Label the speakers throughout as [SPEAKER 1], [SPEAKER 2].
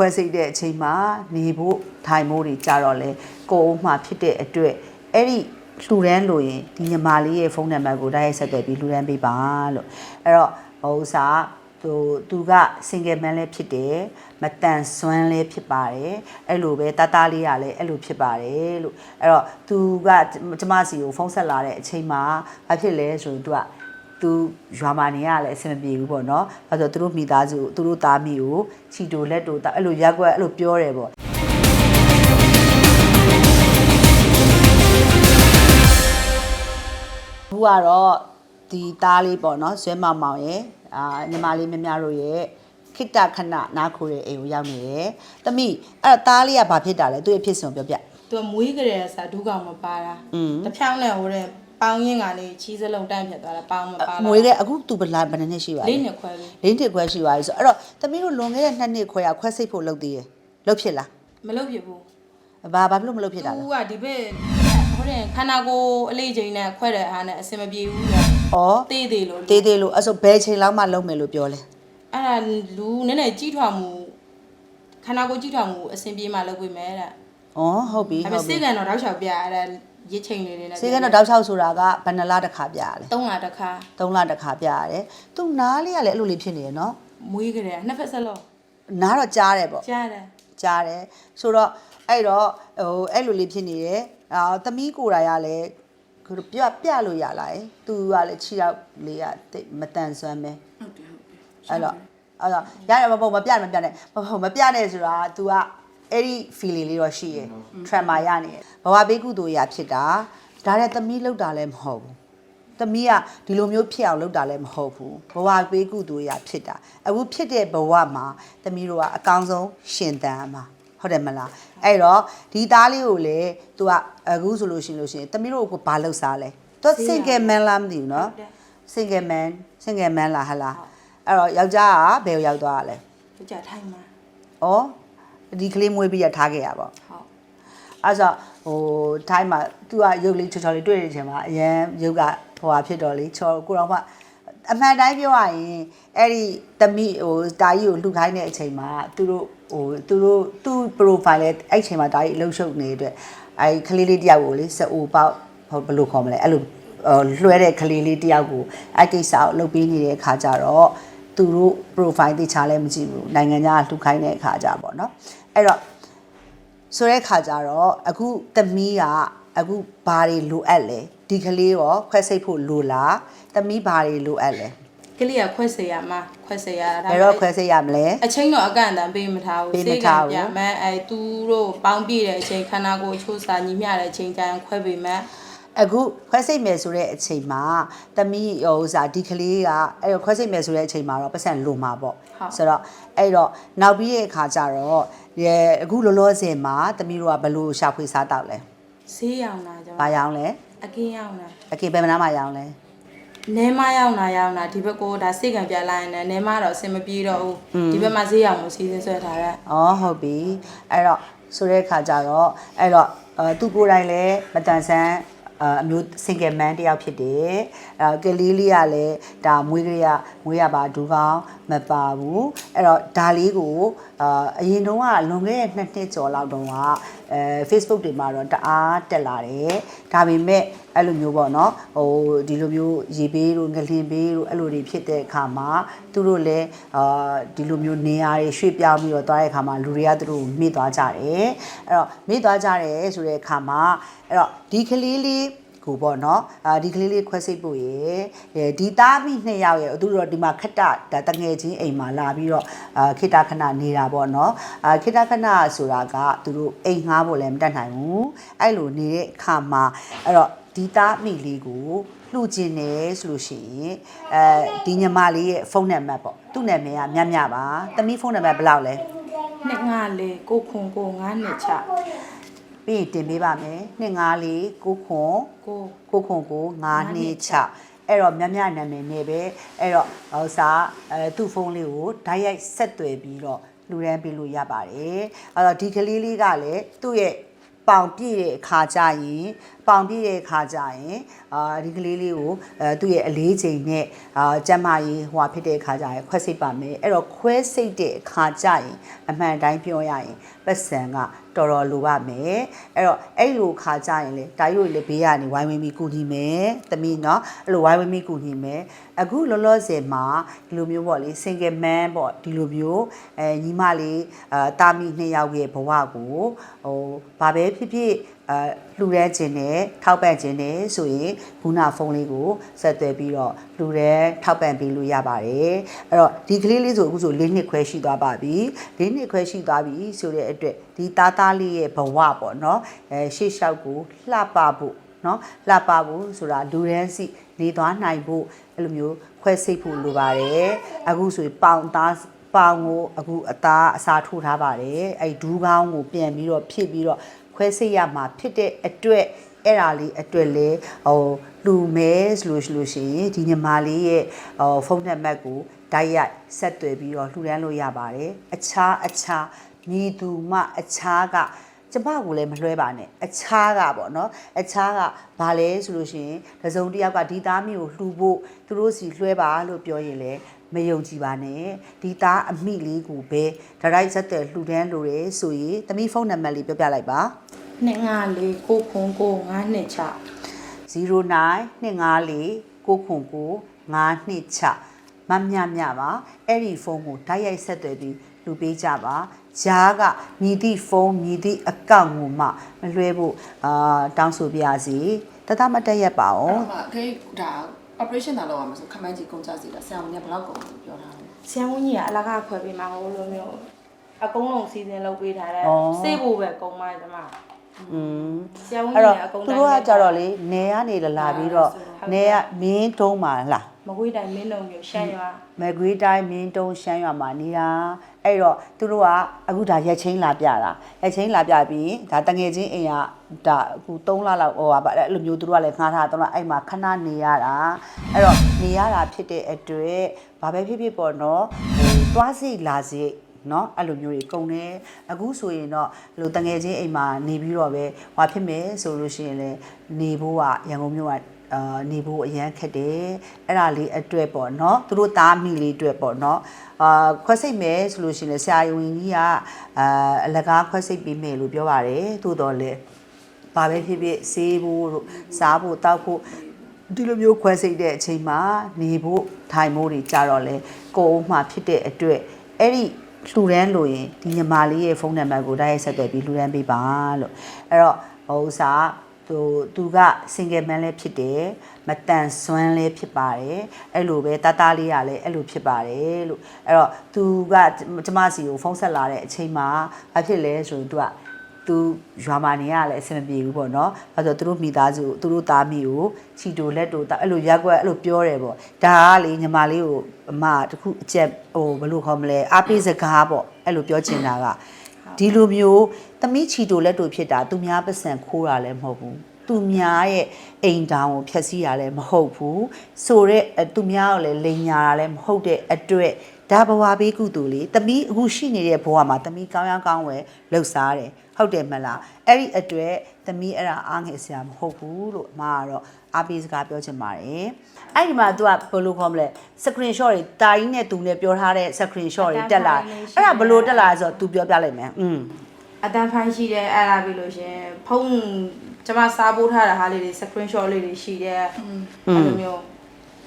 [SPEAKER 1] ခွဲစိတ်တဲ့အချိန်မှာနေဖို့ထိုင်ဖို့တွေကြတော့လေကိုယ်အုံးမှဖြစ်တဲ့အတွက်အဲ့ဒီလှူဒန်းလို့ရင်ဒီညီမလေးရဲ့ဖုန်းနံပါတ်ကိုတိုက်ရိုက်ဆက်သွယ်ပြီးလှူဒန်းပေးပါလို့အဲ့တော့ဟိုဥစားသူသူက single man လည်းဖြစ်တယ်မတန်ဆွမ်းလည်းဖြစ်ပါတယ်အဲ့လိုပဲတသားလေးကလည်းအဲ့လိုဖြစ်ပါတယ်လို့အဲ့တော့သူကကျမစီကိုဖုန်းဆက်လာတဲ့အချိန်မှာဘာဖြစ်လဲဆိုရင်သူက သူရွာမာနေရလည်းအဆင်မပြေဘူးပေါ့နော်။အဲဆိုသူတို့မိသားစုသူတို့သားမိကိုချီတိုလက်တိုတာအဲ့လိုရက်ကွက်အဲ့လိုပြောတယ်ပေါ့။ဘူးကတော့ဒီသားလေးပေါ့နော်ဇွဲမောင်မောင်ရဲ့အာညီမလေးမြမြတို့ရဲ့ခိတ္တခဏနားခိုတဲ့အိမ်ကိုရောက်နေတယ်။တမိအဲ့တော့သားလေးကဘာဖြစ်တာလဲသူ့ရဲ့ဖြစ်စဉ်ကိုပြောပြ
[SPEAKER 2] သူကမွေးကြတဲ့စာဒုက္ခမပါတာ
[SPEAKER 1] อืม
[SPEAKER 2] တဖြောင်းနဲ့ဟိုတဲ့ ပေါင်းရင်းကနေချီးစလုံးတန့်ဖြစ်သွားတာပေါင်းမပါ။
[SPEAKER 1] မွေးတဲ့အခုသူဘယ်လာဘယ်နှစ်နှစ်ရှိပါလဲ
[SPEAKER 2] လေးနှစ်ခွဲပြီ
[SPEAKER 1] လင်းတစ်ခွဲရှိပါပြီဆိုအဲ့တော့သမီးတို့လွန်ခဲ့တဲ့နှစ်နှစ်ခွဲကခွဲစိတ်ဖို့လုပ်သေးတယ်လုပ်ဖြစ်လား
[SPEAKER 2] မလုပ်ဖြစ်ဘူး
[SPEAKER 1] ဘာဘာဖြစ်လို့မလုပ်ဖြစ်တာလဲ
[SPEAKER 2] သူကဒီဘက်ဟိုတဲ့ခန္ဓာကိုယ်အလေးချိန်နဲ့ခွဲတဲ့အားနဲ့အဆင်မပြေဘူးလေ
[SPEAKER 1] ဩ
[SPEAKER 2] တေးသေးလို့
[SPEAKER 1] တေးသေးလို့အဲ့ဆိုဘယ်ချိန်လောက်မှလုပ်မယ်လို့ပြောလဲ
[SPEAKER 2] အဲ့ဒါလူနည်းနည်းကြီးထွားမှုခန္ဓာကိုယ်ကြီးထွားမှုအဆင်ပြေမှလုပ်ပေးမယ်တဲ့
[SPEAKER 1] ဩဟုတ်ပြီ
[SPEAKER 2] ဒါပေ
[SPEAKER 1] ဟု
[SPEAKER 2] မဲ့
[SPEAKER 1] တ်
[SPEAKER 2] စေ
[SPEAKER 1] ပြီ
[SPEAKER 2] ကန်တော့တောက်လျှောက်ပြရတဲ့ ရစ်ချိန်လေးတွေနဲ့
[SPEAKER 1] စေကတော့တောက်ချောက်ဆိုတာကဘယ်နှလားတစ်ခါပြရလဲ
[SPEAKER 2] 3လတစ်ခါ
[SPEAKER 1] 3လတစ်ခါပြရတယ်သူနားလေးကလည်းအဲ့လိုလေးဖြစ်နေရနော်
[SPEAKER 2] မွေးကြတဲ့နှစ်ဖက်ဆက်လုံး
[SPEAKER 1] နားတော့ကြားတယ်ပေါ့
[SPEAKER 2] ကြားတယ်
[SPEAKER 1] ကြားတယ်ဆိုတော့အဲ့တော့ဟိုအဲ့လိုလေးဖြစ်နေတယ်အာသမီးကိုယ်တိုင်ကလည်းခုပြပြလို့ရလာတယ်သူကလည်းခြေတော့လေးကတိတ်မတန်ဆွမ်းပဲ
[SPEAKER 2] ဟုတ်တယ်ဟုတ်တယ်
[SPEAKER 1] အဲ့တော့အဲ့တော့ရတယ်မပေါ့မပြနဲ့မပြနဲ့မဟုတ်မပြနဲ့ဆိုတာ तू က အဲ့ဒီ feeling လေးတော့ရှိရယ် trauma ရနေရယ်ဘဝဘေးကုသိုလ်ရာဖြစ်တာဒါနဲ့သမီးလောက်တာလည်းမဟုတ်ဘူးသမီးကဒီလိုမျိုးဖြစ်အောင်လုပ်တာလည်းမဟုတ်ဘူးဘဝဘေးကုသိုလ်ရာဖြစ်တာအခုဖြစ်တဲ့ဘဝမှာသမီးတို့ကအကောင်းဆုံးရှင်သန်မှာဟုတ်တယ်မလားအဲ့တော့ဒီသားလေးကိုလေ तू ကအခုဆိုလို့ရှိရင်လို့ရှိရင်သမီးတို့ကိုဘာလုပ်စားလဲ तू single man လားမသိဘူးနော် single man single man လားဟလားအဲ့တော့ယောက်ျားကဘယ်ကိုရောက်သွားတာလဲ
[SPEAKER 2] သူကြထိုင်မှာ
[SPEAKER 1] ဩ ဒီကလေးမွေးပြီးရထားခဲ့ရပါ
[SPEAKER 2] ဟုတ်
[SPEAKER 1] အဲ့ဆိုဟိုထိုင်းမှာသူကရုပ်လေးချောချောလေးတွေ့တဲ့အချိန်မှာအရန်ရုပ်ကဟိုဟာဖြစ်တော့လေချောကိုတော့မှအမှန်တိုင်းပြောရရင်အဲ့ဒီတမိဟိုတာကြီးကိုလှူခိုင်းတဲ့အချိန်မှာသူတို့ဟိုသူတို့သူ့ profile လဲအဲ့ချိန်မှာတာကြီးအလုပ်ရှုပ်နေတဲ့အတွက်အဲ့ကလေးလေးတယောက်ကိုလေစအိုပေါက်ဟိုဘယ်လိုခေါ်မလဲအဲ့လိုဟိုလွှဲတဲ့ကလေးလေးတယောက်ကိုအဲ့ကိစ္စကိုလုပ်ပေးနေတဲ့အခါကျတော့ သူတို့ profile တိချာလဲမကြည့်ဘူးနိုင်ငံခြားကလှူခိုင်းတဲ့အခါကျပေါ့နော်အဲ့တော့ဆိုတဲ့ခါကျတော့အခုသမီးကအခုဘာတွေလိုအပ်လဲဒီကလေးရောခွဲစိတ်ဖို့လိုလားသမီးဘာတွေလိုအပ်လဲ
[SPEAKER 2] ကလေးကခွဲစေရမှာခွဲစေရတာ
[SPEAKER 1] ဘယ်တော့ခွဲစိတ်ရမလဲ
[SPEAKER 2] အချိန်တော့အကန့်အသတ်ပေးမထားဘူး
[SPEAKER 1] ပေးမထားဘူး
[SPEAKER 2] ပြမယ်အဲသူတို့ပေါင်းပြည့်တဲ့အချိန်ခန္ဓာကိုယ်အချိုးစာညီမျှတဲ့အချိန်ကျရင်ခွဲပေးမယ်
[SPEAKER 1] အခုခွဲစိတ်မယ်ဆိုတဲ့အချိန်မှာသမီးဟိုဥစားဒီကလေးကအဲ့တော့ခွဲစိတ်မယ်ဆိုတဲ့အချိန်မှာတော့ပတ်စံလိုမှာပေါ့ဆိုတော့အဲ့တော့နောက်ပြီးတဲ့အခါကျတော့ရဲအခုလောလောဆယ်မှာသမီးတို့ကဘယ်လိုရှာဖွေစားတောက်လဲ
[SPEAKER 2] ဈေးရောင်တာကျွန်
[SPEAKER 1] ဘာ
[SPEAKER 2] တော်
[SPEAKER 1] ရောင်းလဲ
[SPEAKER 2] အကင်းရောင်တာ
[SPEAKER 1] အကေဘယ်မနာမှာရောင်းလဲ
[SPEAKER 2] နဲမရောင်တာရောင်တာဒီဘက်ကိုဒါစိတ်ကံပြလိုက်ရင်လည်းနဲမတော့အဆင်မပြေတော့ဘူးဒီဘက်မှာဈေးရောင်ကိုစီးစင်းဆွဲထားတဲ့။
[SPEAKER 1] အော်ဟုတ်ပြီ။အဲ့တော့ဆိုတဲ့ခါကျတော့အဲ့တော့အဲသူကိုယ်တိုင်လည်းမတန်ဆန်း အအမျိုး single man တယောက်ဖြစ်တယ်။အဲကလေးလေးကလည်းဒါမွေးကလေးကမွေးရပါဒူကောင်းမပါဘူး။အဲ့တော့ဒါလေးကို အာအရင်တုန်းကလွန်ခဲ့တဲ့နှစ်နှစ်ကျော်လောက်တုန်းကအဲ Facebook တွေမှာတော့တအားတက်လာတယ်။ဒါပေမဲ့အဲ့လိုမျိုးပေါ့နော်ဟိုဒီလိုမျိုးရေဘေးတို့ငလင်ဘေးတို့အဲ့လိုတွေဖြစ်တဲ့အခါမှာသူတို့လည်းအာဒီလိုမျိုးနေရာတွေရွှေ့ပြောင်းပြီးတော့သွားတဲ့အခါမှာလူတွေကသူတို့ကိုမိသွားကြတယ်အဲ့တော့မိသွားကြတယ်ဆိုတဲ့အခါမှာအဲ့တော့ဒီကလေးလေး ကိုပေါ့နော်အာဒီကလေးလေးခွဲစိတ်ဖို့ရေဒီသားပြီးနှစ်ယောက်ရေအတူတော့ဒီမှာခက်တာဒါတငယ်ချင်းအိမ်မှာလာပြီးတော့အာခိတခဏနေတာပေါ့နော်အာခိတခဏဆိုတာကသူတို့အိမ်ငှားဖို့လည်းမတတ်နိုင်ဘူးအဲ့လိုနေတဲ့အခါမှာအဲ့တော့ဒီသားမိလေးကိုလှူခြင်းတယ်ဆိုလို့ရှိရင်အဲဒီညီမလေးရဲ့ဖုန်းနံပါတ်ပေါ့သူ့နာမည်ကမြတ်မြပါသမီးဖုန်းနံပါတ်ဘယ်လောက်လဲ
[SPEAKER 2] 254 999 6
[SPEAKER 1] ပြီးရင်တင်ပေးပါမယ်254 9ခွန်
[SPEAKER 2] ကို
[SPEAKER 1] ကိုခွန်ကို9နှစ်ချအဲ့တော့မြတ်မြနာမည်နဲ့ပဲအဲ့တော့ဟောစားအဲသူ့ဖုန်းလေးကိုဓာတ်ရိုက်ဆက်သွယ်ပြီးတော့လူရန်ပေးလို့ရပါတယ်အဲ့တော့ဒီကလေးလေးကလည်းသူ့ရဲ့ပေါင်ပြည့်တဲ့အခါကျရင် ပ ပေါင်ပြည့်ရဲ့ခါကြရင်အာဒီကလေးလေးကိုအဲသူ့ရဲ့အလေးချိန်နဲ့အာကျမကြီးဟိုဟာဖြစ်တဲ့ခါကြရင်ခွဲစိတ်ပါမယ်အဲ့တော့ခွဲစိတ်တဲ့ခါကြရင်အမှန်တိုင်းပြောရရင်ပတ်စံကတော်တော်လိုပါမယ်အဲ့တော့အဲ့လိုခါကြရင်လေတာရို့လေဘေးကနေဝိုင်းဝန်းပြီးကူညီမယ်သမီးเนาะအဲ့လိုဝိုင်းဝန်းပြီးကူညီမယ်အခုလောလောဆယ်မှာဒီလိုမျိုးပေါ့လေ single man ပေါ့ဒီလိုမျိုးအဲညီမလေးအာတာမီနှစ်ယောက်ရဲ့ဘဝကိုဟိုဘာပဲဖြစ်ဖြစ် အဲလှူရဲခြင်းနဲ့ထောက်ပံ့ခြင်းနဲ့ဆိုရင်ခုနဖုန်းလေးကိုဆက်သွယ်ပြီးတော့လှူရဲထောက်ပံ့ပေးလို့ရပါတယ်အဲ့တော့ဒီကလေးလေးဆိုအခုဆို၄နှစ်ခွဲရှိသွားပါပြီ၄နှစ်ခွဲရှိသွားပြီဆိုတဲ့အတွက်ဒီသားသားလေးရဲ့ဘဝပေါ့နော်အဲရှေ့လျှောက်ကိုလှပဖို့နော်လှပဖို့ဆိုတာလူရန်စီနေသွားနိုင်ဖို့အဲ့လိုမျိုးခွဲစိတ်ဖို့လိုပါတယ်အခုဆိုရင်ပေါင်သားပေါင်ကိုအခုအသားအစာထိုးထားပါတယ်အဲ့ဒူးကောင်းကိုပြန်ပြီးတော့ဖြစ်ပြီးတော့ခွဲစိတ်ရမှာဖြစ်တဲ့အတွက်အဲ့ဒါလေးအတွက်လေဟိုလူမဲဆိုလို့ရှိလို့ရှိရင်ဒီညီမလေးရဲ့ဟိုဖုန်းနံပါတ်ကိုဓာတ်ရိုက်ဆက်သွယ်ပြီးတော့လှူဒန်းလို့ရပါတယ်အခြားအခြားမြည်သူမှအခြားကကျမကိုလည်းမလွှဲပါနဲ့အခြားကပေါ့နော်အခြားကဘာလဲဆိုလို့ရှိရင်တစုံတစ်ယောက်ကဒီသားမျိုးကိုလှူဖို့သူတို့စီလွှဲပါလို့ပြောရင်လည်း မယုံကြည်ပါနဲ့ဒီသားအမိလေးကိုပဲဒရိုက်ဆက်တဲ့လှူဒန်းလို့ရဆိုရင်သမီးဖုန်းနံပါတ်လေးပြောပြလိုက်ပါ
[SPEAKER 2] နှစ်ငါလေးကိုဖုန်းကိုငါနှစ်ချ
[SPEAKER 1] 0929695926မမြမြပါအဲ့ဒီဖုန်းကိုဓာတ်ရိုက်ဆက်သွယ်ပြီးလူပေးကြပါဂျားကမြည်သည့်ဖုန်းမြည်သည့်အကောင့်ကိုမှမလွှဲဖို့အာတောင်းဆိုပြရစီတသမတ်တက်ရက်ပါအောင်
[SPEAKER 3] အဲ့တော့ခေဒါ operation တာလောက်ရမှာဆိုခမန်းကြီးကုန်ကြစီတာဆရာမကြီးကဘယ်လောက်ကုန်လဲပြောထားတယ်
[SPEAKER 2] ဆရာဝန်ကြီးကအလကားခွဲပေးမှာဟိုလိုမျိုးအကုန်လုံးစီစဉ်လုပ်ပေးထားတယ်
[SPEAKER 1] ဩ
[SPEAKER 2] စေ့ဖို့ပဲကုံပါကျမ
[SPEAKER 1] อืม
[SPEAKER 2] ဆရာဝန်
[SPEAKER 1] အဲ့
[SPEAKER 2] ကြီး
[SPEAKER 1] တော့
[SPEAKER 2] ကအကုန်
[SPEAKER 1] သူတို့ကကြတော့လေနေကနေလာလာပြီးတော့နေကမင်းတုံးပါလား
[SPEAKER 2] မကွေးတိုင်းမင်းတို့မျိုးရှမ်းရွာ
[SPEAKER 1] မကွေးတိုင်းမင်းတုံးရှမ်းရွာမှာနေတာ အဲ့တော့သူတို့ကအခုဒါရက်ချင်းလာပြတာရက်ချင်းလာပြပြီးဒါတငယ်ချင်းအိမ်ကဒါအခု3လလောက်ဟိုပါအဲ့လိုမျိုးသူတို့ကလည်းငှားထားတော့အဲ့မှာခဏနေရတာအဲ့တော့နေရတာဖြစ်တဲ့အတွက်ဘာပဲဖြစ်ဖြစ်ပေါ့နော်ဟိုတွားစိလာစိเนาะအဲ့လိုမျိုးတွေကုန်တယ်အခုဆိုရင်တော့အဲ့လိုတငယ်ချင်းအိမ်မှာနေပြီးတော့ပဲဟွာဖြစ်မယ်ဆိုလို့ရှိရင်လည်းနေဖို့ကရန်ကုန်မြို့က အာနေဖို့အရန်ခက်တယ်အဲ့ဒါလေးအတွက်ပေါ့နော်သူတို့သားမိလေးအတွက်ပေါ့နော်အာခွက်စိတ်မယ်ဆိုလို့ရှိရင်ဆရာဝန်ကြီးကအာအလကားခွက်စိတ်ပေးမယ်လို့ပြောပါတယ်သို့တော်လည်းဘာပဲဖြစ်ဖြစ်ဆေးဖို့တို့စားဖို့တောက်ဖို့ဒီလိုမျိုးခွဲစိတ်တဲ့အချိန်မှာနေဖို့ထိုင်ဖို့တွေကြတော့လေကိုယ်မှဖြစ်တဲ့အတွက်အဲ့ဒီလူရန်လို့ရင်ဒီညီမလေးရဲ့ဖုန်းနံပါတ်ကိုတိုက်ရိုက်ဆက်သွယ်ပြီးလူရန်ပေးပါလို့အဲ့တော့ဟိုဥစား သူသူက single man လည်းဖြစ်တယ်မတန်ဆွမ်းလည်းဖြစ်ပါတယ်အဲ့လိုပဲတသားလေးကလည်းအဲ့လိုဖြစ်ပါတယ်လို့အဲ့တော့သူကကျမစီကိုဖုန်းဆက်လာတဲ့အချိန်မှာဘာဖြစ်လဲဆိုရင်သူကသူရွာမနေရလည်းအဆင်မပြေဘူးပေါ့နော်။အဲဆိုသူတို့မိသားစုကိုသူတို့သားမိကိုချီတိုလက်တိုတာအဲ့လိုရက်ွက်အဲ့လိုပြောတယ်ပေါ့။ဒါကလေညီမလေးကိုအမတခုအချက်ဟိုဘယ်လိုခေါ်မလဲအားပေးစကားပေါ့အဲ့လိုပြောချင်တာက ဒီလိုမျိုးသမီးချီတိုလက်တိုဖြစ်တာသူများပတ်စံခိုးတာလည်းမဟုတ်ဘူး။သူများရဲ့အိမ်တောင်ကိုဖျက်ဆီးရလည်းမဟုတ်ဘူးဆိုတော့သူများကိုလည်းလိန်ညာတာလည်းမဟုတ်တဲ့အတွက်ဒါဘဝဘေးကုသိုလ်လေတမီးအခုရှိနေတဲ့ဘဝမှာတမီးကောင်းရမ်းကောင်းဝယ်လှုပ်ရှားတယ်ဟုတ်တယ်မလားအဲ့ဒီအတွက်တမီးအဲ့ဒါအားငယ်စရာမဟုတ်ဘူးလို့အမကတော့ အားပေးစကားပြောချင်ပါတယ်အဲ့ဒီမှာ तू ကဘယ်လိုခေါ်မလဲ screen shot တွေတာကြီးနဲ့သူနဲ့ပြောထားတဲ့ screen shot တွေတက်လာအဲ့ဒါဘယ်လိုတက်လာလဲဆိုတော့ तू ပြောပြလိုက်မယ်อืม
[SPEAKER 2] အတန်းဖိုင်းရှိတယ်အဲ့ဒါပြီးလို့ရှရင်ဖုန်းကျမစားပိုးထားတဲ့ဟာလေးတွေ screenshot လေးတွေရှိတယ်အဲ့လိုမျိုး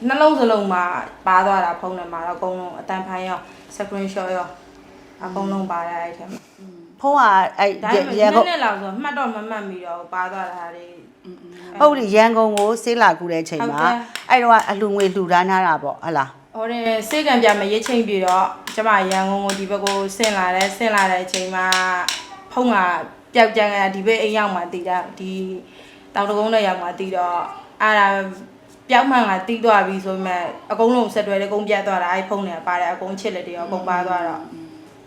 [SPEAKER 2] နှလုံးစလုံးမှာပါသွားတာဖုန်းထဲမှာတော့အကုန်လုံးအတန်းဖိုင်းရော screenshot ရောအကုန်လုံးပါတယ်အဲ့ထဲမှာ
[SPEAKER 1] ဖုန်းကအဲ့
[SPEAKER 2] ဒါပေမဲ့
[SPEAKER 1] ရန်
[SPEAKER 2] န
[SPEAKER 1] ကုန်
[SPEAKER 2] ည်းနည်းလောက်ဆိုမှတ်တော့မမှတ်မိတော့ဘူးပါသွားတာဟာလေး
[SPEAKER 1] ဟုတ်တယ်ရန်ကုန်ကိုဆေးလာကူတဲ့အချိန်မှာ
[SPEAKER 2] ဟုတ်ကဲ့
[SPEAKER 1] အဲ့တော့အလူငွေလှူဒါန်းထားတာပေါ့ဟတ်လား
[SPEAKER 2] ဟိုတဲ့စေကံပြမရေးချိန်ပြီးတော့ကျမရန်ကုန်ကိုဒီဘက်ကိုဆင်းလာတယ်ဆင်းလာတဲ့အချိန်မှာဖုန်းကပျောက်ကြံကဒီဘက်အိမ်ရောက်မှတည်တာဒီတောင်တကုန်းနဲ့ရောက်မှတည်တော့အဲ့ဒါပျောက်မှန်ကတီးသွားပြီဆိုပေမဲ့အကုန်လုံးဆက်တွဲတယ်အကုန်ပြတ်သွားတာအဲ့ဖုန်းတွေကပါတယ်အကုန်ချစ်လက်တွေရောအကုန်ပါသွားတော့အ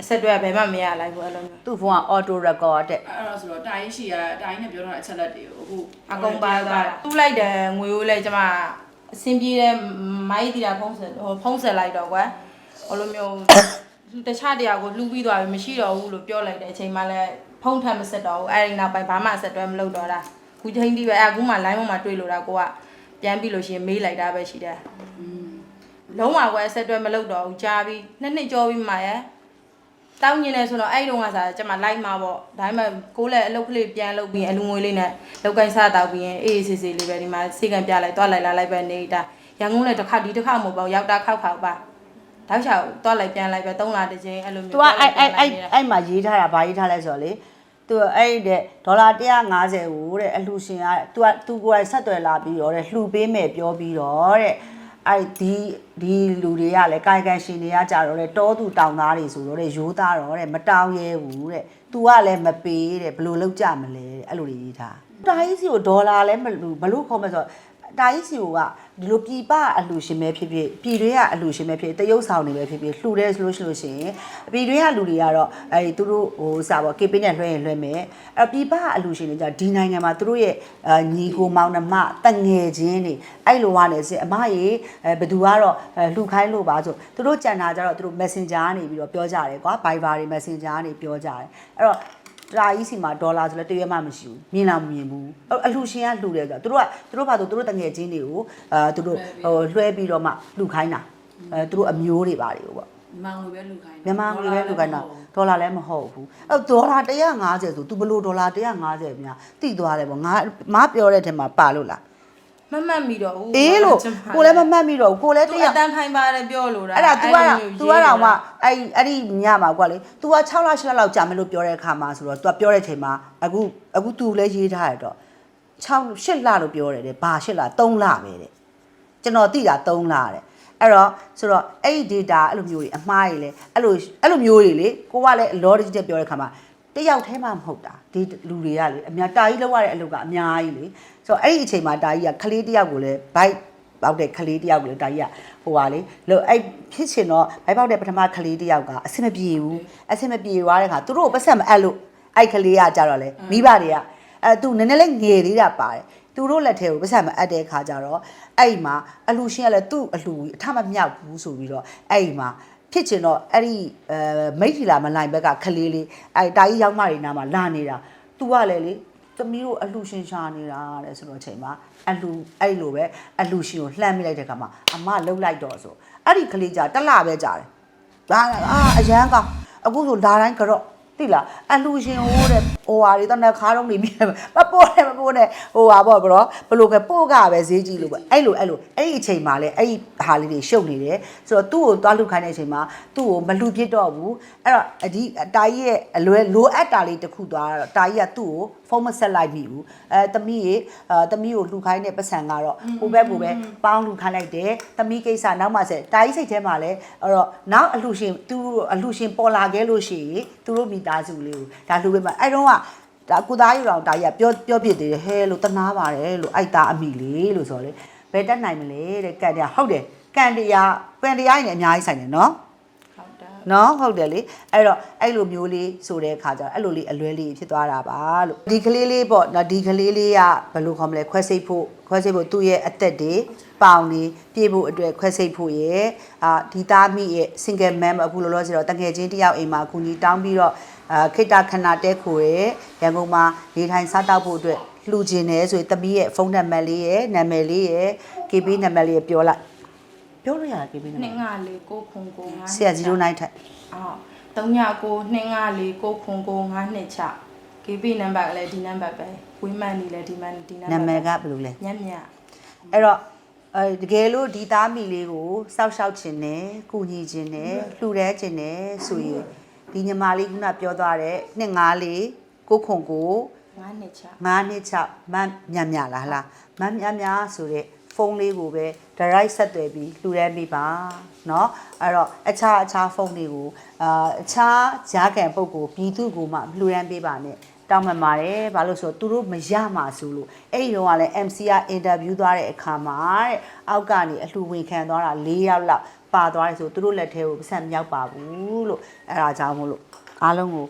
[SPEAKER 2] ဆက်တွဲကဘယ်မှမရလိုက်ဘူးအဲ့လိုမျိုး
[SPEAKER 1] သူ့ဖုန်းက auto record တဲ့
[SPEAKER 3] အဲ့တော့ဆိုတော့တာရင်ရှိရတာရင်နဲ့ပြောထားတဲ့အချက်လက်တွေကိုအခု
[SPEAKER 2] အကုန်ပါသွားတာတူးလိုက်တယ်ငွေဦးလဲကျမအစင်ပြေတဲ့မိုင်းတီတာဖုန်းဆက်ဟိုဖုန်းဆက်လိုက်တော့ကွယ်ဟိုလိုမျိုးတခြားတရားကိုလှူပြီးသွားပြီမရှိတော့ဘူးလို့ပြောလိုက်တဲ့အချိန်မှလဲဖုန်းထပ်မဆက်တော့ဘူးအဲ့ဒီနောက်ပိုင်းဘာမှဆက်တွဲမလုပ်တော့တာငခုချိန်ထိပဲအဲ့အခုမှ line ပေါ်မှာတွေ့လို့တာကိုကပြန်ပြီးလို့ရှိရင်မေးလိုက်တာပဲရှိတယ်လုံးဝကွယ်ဆက်တွဲမလုပ်တော့ဘူးကြားပြီးနှစ်နှစ်ကြောပြီးမှရဲ့ တောင်းညင်နေဆိုတော့အဲ့ဒီတော့ကစားကျမ like မှာပေါ့ဒါပေမဲ့ကိုယ်လည်းအလုပ်ကလေးပြန်လုပ်ပြီးအလူငွေလေးနဲ့လောက်ကိုင်းစားတောက်ပြီးရင်အေးအေးဆေးဆေးလေးပဲဒီမှာစေကံပြလိုက်တွားလိုက်လာလိုက်ပဲနေတာရန်ကုန်လည်းတစ်ခါဒီတစ်ခါမဟုတ်ပါဘူးရောက်တာခောက်ခောက်ပါတောက်ချောက်တွားလိုက်ပြန်လိုက်ပဲ၃လတစ်ချိန်အဲ့လိုမျိုး
[SPEAKER 1] तू ကအဲ့အဲ့အဲ့အဲ့မှာရေးထားတာဗာရေးထားလဲဆိုတော့လေ तू အဲ့တဲ့ဒေါ်လာ150ကိုတဲ့အလှရှင်က तू က तू ကိုယ်တိုင်ဆက်သွယ်လာပြီးတော့တဲ့လှူပေးမယ်ပြောပြီးတော့တဲ့ အဲ့ဒီဒီလူတွေကလည်းကာယကံရှင်တွေကကြတော့တဲ့တောသူတောင်သားတွေဆိုတော့တဲ့ရိုးသားတော့တဲ့မတောင်းရဲဘူးတဲ့ तू ကလည်းမပေးတဲ့ဘယ်လိုလုပ်ကြမလဲတဲ့အဲ့လိုတွေရေးထားတာကြီးစီကိုဒေါ်လာလည်းမလူဘလို့ခေါ်မလဲဆိုတော့ တာကြီးစီကဒီလိုပြည်ပအလှရှင်ပဲဖြစ်ဖြစ်ပြည်တွင်းကအလှရှင်ပဲဖြစ်တရုပ်ဆောင်နေပဲဖြစ်ဖြစ်လှူတယ်ဆိုလို့ရှိလို့ရှိရင်ပြည်တွင်းကလူတွေကတော့အဲဒီသူတို့ဟိုစာပေါ့ KP နဲ့လွှဲရင်လွှဲမယ်အဲပြည်ပအလှရှင်တွေကြဒီနိုင်ငံမှာသူတို့ရဲ့အညီကိုမောင်နှမတငယ်ချင်းတွေအဲ့လိုကနေစအမရေအဲဘသူကတော့လှူခိုင်းလို့ပါဆိုသူတို့ကြံတာကြတော့သူတို့ Messenger ကနေပြီးတော့ပြောကြတယ်ကွာ Viber တွေ Messenger ကနေပြောကြတယ်အဲ့တော့ တရာကြီးစီမှာဒေါ်လာဆိုလဲတရွေးမှမရှိဘူးမြင်လားမမြင်ဘူးအဲ့အလှရှင်ကလှူတယ်ဆိုတော့သူတို့ကသူတို့ဘာလို့သူတို့တငယ်ချင်းတွေကိုအာသူတို့ဟိုလွှဲပြီးတော့မှလှူခိုင်းတာအဲသူတို့အမျိုးတွေပါတယ်ပေါ့
[SPEAKER 3] မောင်လိုပဲလူခိုင်း
[SPEAKER 1] မြန်မာငွေပဲလှူခိုင်းတာဒေါ်လာလည်းမဟုတ်ဘူးအဲ့ဒေါ်လာ150ဆို तू ဘလို့ဒေါ်လာ150များတိသွားတယ်ပေါ့ငါမပြောတဲ့ထဲမှာပါလို့လား
[SPEAKER 2] မမှတ်မိတော့ဘူး
[SPEAKER 1] အေးလို့ကိုလည်းမမှတ်မိတော့ဘူးကိုလည်း
[SPEAKER 2] သူ
[SPEAKER 1] တ
[SPEAKER 2] အ
[SPEAKER 1] ရ
[SPEAKER 2] တန်းထိုင်ပါတယ်ပြောလို့တာ
[SPEAKER 1] အဲ့ဒါ तू က
[SPEAKER 2] လို
[SPEAKER 1] तू ကတော့မှအဲ့အဲ့ဒီညမှာကွာလေ तू က6လ8လလောက်ကြာမယ်လို့ပြောတဲ့အခါမှာဆိုတော့ तू ပြောတဲ့ချိန်မှာအခုအခု तू လည်းရေးထားရတော့6 8လလို့ပြောတယ်တဲ့ဘာ8လ3လပဲတဲ့ကျွန်တော်သိတာ3လတဲ့အဲ့တော့ဆိုတော့အဲ့ဒီ data အဲ့လိုမျိုးတွေအမှားတွေလေအဲ့လိုအဲ့လိုမျိုးတွေလေကိုကလည်း logic တက်ပြောတဲ့ခါမှာတယောက်တည်းမှမဟုတ်တာဒီလူတွေကလေအများတာကြီးလောက်ရတဲ့အလုပ်ကအများကြီးလေ ဆိုတော့အဲ့ဒီအချိန်မှာတာကြီးကကလေးတယောက်ကိုလည်း bite ပေါက်တဲ့ကလေးတယောက်ကိုလည်းတာကြီးကဟိုပါလေလို့အဲ့ဖြစ်ချင်တော့ဘိုက်ပေါက်တဲ့ပထမကလေးတယောက်ကအဆင်မပြေဘူးအဆင်မပြေသွားတဲ့ခါသူတို့ကိုပတ်ဆက်မအပ်လို့အဲ့ကလေးကကြတော့လေမိဘတွေကအဲသူနည်းနည်းလေးငယ်သေးတာပါတယ်သူတို့လက်ထဲကိုပတ်ဆက်မအပ်တဲ့ခါကျတော့အဲ့ဒီမှာအလူရှင်ကလည်းသူ့အလူအထမမြောက်ဘူးဆိုပြီးတော့အဲ့ဒီမှာဖြစ်ချင်တော့အဲ့ဒီအဲမိတ်ထီလာမလိုင်ဘက်ကကလေးလေးအဲ့တာကြီးရောက်မတွေနားမှာလာနေတာ तू ကလည်းလေ သမီးတို့အလှရှင်ရှာနေတာတဲ့ဆိုတော့အချိန်မှာအလှအဲ့လိုပဲအလှရှင်ကိုလှမ်းမိလိုက်တဲ့ခါမှာအမလှုပ်လိုက်တော့ဆိုအဲ့ဒီကလေးကြာတက်လာပဲကြာတယ်ဒါအာအရန်ကောင်အခုဆိုလာတိုင်းကြော့သိလားအလှရှင်ဟိုတဲ့ ဟိုဟာတွေတနက်ခါတော့နေပြီမပိုးနဲ့မပိုးနဲ့ဟိုဟာပေါ့ဘရောဘလို့ကပို့ကပဲဈေးကြီးလို့ပဲအဲ့လိုအဲ့လိုအဲ့ဒီအချိန်မှာလေအဲ့ဒီဟာလေးတွေရှုပ်နေတယ်ဆိုတော့သူ့ကိုသွားလှုပ်ခိုင်းတဲ့အချိန်မှာသူ့ကိုမလှုပ်ဖြစ်တော့ဘူးအဲ့တော့အဒီအတားကြီးရဲ့အလွယ်လိုအပ်တာလေးတစ်ခုသွားတော့တားကြီးကသူ့ကိုဖုန်းမဆက်လိုက်မိဘူးအဲသမီးရေအဲသမီးကိုလှူခိုင်းတဲ့ပတ်စံကတော့ဟိုဘက်ဟိုဘက်ပေါင်းလှူခိုင်းလိုက်တယ်သမီးကိစ္စနောက်မှဆက်တာကြီးစိတ်ထဲမှာလဲအဲ့တော့နောက်အလှူရှင်သူအလှူရှင်ပေါ်လာခဲ့လို့ရှိရင်သူတို့မိသားစုလေးကိုဒါလှူပေးမှာအဲ့တော့က ဒါကုသားယူတော်တာကြီးကပြောပြောပြသေးတယ်ဟဲလို့တနာပါတယ်လို့အိုက်သားအမိလေးလို့ဆိုတော့လေဘယ်တက်နိုင်မလဲတဲ့ကန်တရားဟုတ်တယ်ကန်တရားကန်တရားရင်လည်းအများကြီးဆိုင်တယ်နော်
[SPEAKER 2] ဟုတ်တာ
[SPEAKER 1] နော်ဟုတ်တယ်လေအဲ့တော့အဲ့လိုမျိုးလေးဆိုတဲ့အခါကျတော့အဲ့လိုလေးအလွဲလေးဖြစ်သွားတာပါလို့ဒီကလေးလေးပေါ့နော်ဒီကလေးလေးကဘယ်လိုခေါ်မလဲခွဲစိတ်ဖို့ခွဲစိတ်ဖို့သူ့ရဲ့အသက်တွေပေါင်တွေပြေဖို့အတွက်ခွဲစိတ်ဖို့ရဲ့အာဒီသားမိရဲ့ single man အခုလောလောဆယ်တော့တငယ်ချင်းတယောက်အိမ်မှာအကူကြီးတောင်းပြီးတော့ အာခိတ္တခဏတဲခိုရဲ့ရန်ကုန်မှာနေထိုင်စားတောက်ဖို့အတွက်လှူခြင်းတယ်ဆိုရင်တမီးရဲ့ဖုန်းနံပါတ်လေးရဲ့နာမည်လေးရဲ့ KB နံပါတ်လေးရဲ့ပြောလိုက်ပြောလို့ရတယ် KB နံပါ
[SPEAKER 2] နှစ်
[SPEAKER 1] တ်
[SPEAKER 2] ငါလေးကိုခုံကိုငါ
[SPEAKER 1] ဆရာကြီးတို့နိုင်ထက်
[SPEAKER 2] အော်3ညကိုနှစ်ငါလေးကိုခုံကိုငါနှစ်ချ KB နံပါတ်ကလည်းဒီနံပါတ်ပဲဝိမန်နေလည်းဒီမန်ဒီနံပါတ်
[SPEAKER 1] နာမည်ကဘယ်လိုလဲ
[SPEAKER 2] ညံ့ညံ့
[SPEAKER 1] အဲ့တော့အဲတကယ်လို့ဒီသားမိလေးကိုစောက်ရှောက်ခြင်းနဲ့ကုညီခြင်းနဲ့လှူဒန်းခြင်းနဲ့ဆိုရင် ဒီညီမလေးခုနပြောသွားတဲ့နှစ်ငါးလေးကိုခွန်ကို
[SPEAKER 2] ငါနှစ်ချ
[SPEAKER 1] ငါးနှစ်ချမတ်မြတ်မြတ်လားဟလားမတ်မြတ်မြတ်ဆိုတဲ့ဖုန်းလေးကိုပဲ direct ဆက်သွယ်ပြီးလှူဒန်းပေးပါเนาะအဲ့တော့အခြားအခြားဖုန်းတွေကိုအာအခြားဂျားကန်ပုတ်ကိုပြည်သူကိုမှလှူဒန်းပေးပါနဲ့တောင်းပန်ပါတယ်ဘာလို့ဆိုတော့သူတို့မရမှာဆိုလို့အဲ့ဒီတော့ကလည်း MC က interview သွားတဲ့အခါမှာတဲ့အောက်ကနေအလှူဝင်ခံသွားတာ၄ယောက်လောက် ပါသွားတယ်ဆိုသူတို့လက်ထဲကိုပတ်စံမရောက်ပါဘူးလို့အဲ့ဒါကြောင့်မို့လို့အားလုံးကို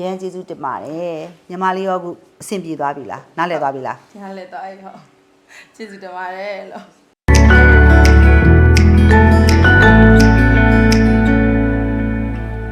[SPEAKER 1] ရန်ကျေးဇူးတင်ပါတယ်ညီမလေးရောအခုအဆင်ပြေသွားပြီလားနားလည်သွားပြီလား
[SPEAKER 2] ညာလည်းတော့အဲ့တော့ကျေးဇူးတင်ပါတယ်လို့